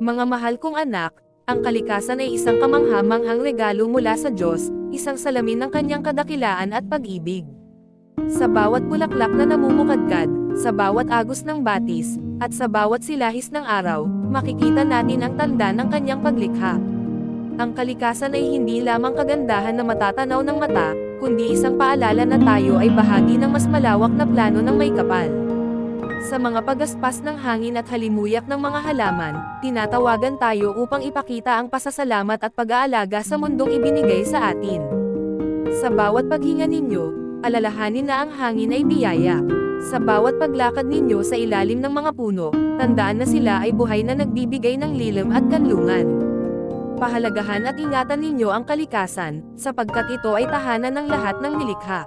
Mga mahal kong anak, ang kalikasan ay isang kamanghamanghang regalo mula sa Diyos, isang salamin ng kanyang kadakilaan at pag-ibig. Sa bawat bulaklak na namumukadkad, sa bawat agos ng batis, at sa bawat silahis ng araw, makikita natin ang tanda ng kanyang paglikha. Ang kalikasan ay hindi lamang kagandahan na matatanaw ng mata, kundi isang paalala na tayo ay bahagi ng mas malawak na plano ng may kapal. Sa mga pagaspas ng hangin at halimuyak ng mga halaman, tinatawagan tayo upang ipakita ang pasasalamat at pag-aalaga sa mundong ibinigay sa atin. Sa bawat paghinga ninyo, alalahanin na ang hangin ay biyaya. Sa bawat paglakad ninyo sa ilalim ng mga puno, tandaan na sila ay buhay na nagbibigay ng lilim at kanlungan. Pahalagahan at ingatan ninyo ang kalikasan, sapagkat ito ay tahanan ng lahat ng nilikha.